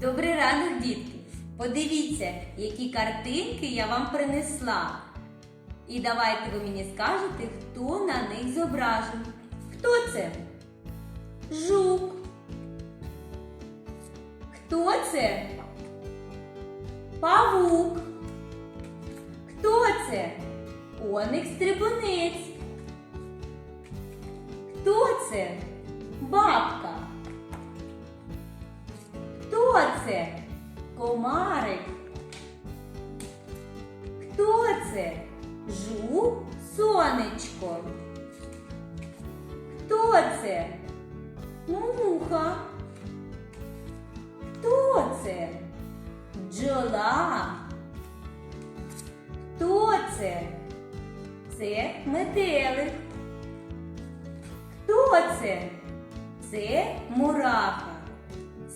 Добрий ранок, дітки! Подивіться, які картинки я вам принесла. І давайте ви мені скажете, хто на них зображений. Хто це? Жук. Хто це? Павук. Хто це? Оник стрибунець. Хто це? Бабка. Це? Комарик. Хто це? Жук сонечко. Хто це? Муха. Хто це? Бджола. Хто це? Це метелик. Хто це? Це мураха.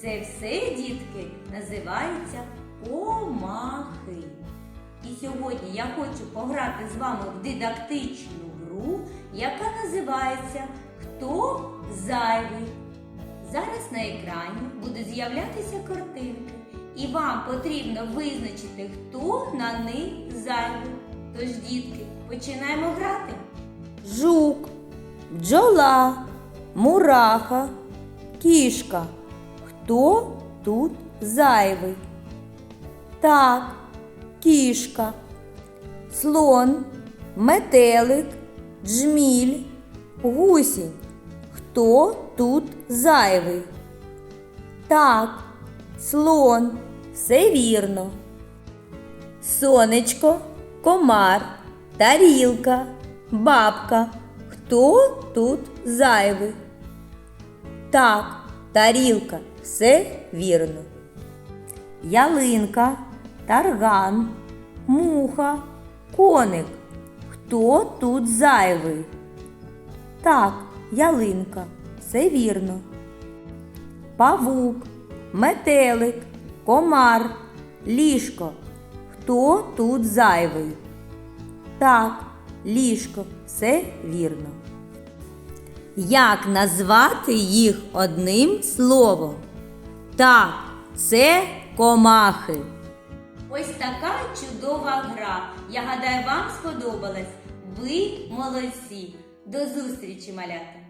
Це все, дітки, називаються комахи. І сьогодні я хочу пограти з вами в дидактичну гру, яка називається Хто зайвий. Зараз на екрані будуть з'являтися картинки, і вам потрібно визначити, хто на них зайвий. Тож, дітки, починаємо грати. Жук, бджола, мураха, кішка. Хто тут зайвий? Так, кішка, слон, метелик, джміль, гусінь. Хто тут зайвий? Так, слон, все вірно. Сонечко, комар, тарілка, бабка. Хто тут зайвий? Так, тарілка, все вірно. Ялинка, тарган, муха, коник. Хто тут зайвий? Так, ялинка, все вірно. Павук, метелик, комар, ліжко. Хто тут зайвий? Так, ліжко, все вірно. Як назвати їх одним словом? Так, це комахи. Ось така чудова гра. Я гадаю, вам сподобалась. Ви молодці. До зустрічі, малята!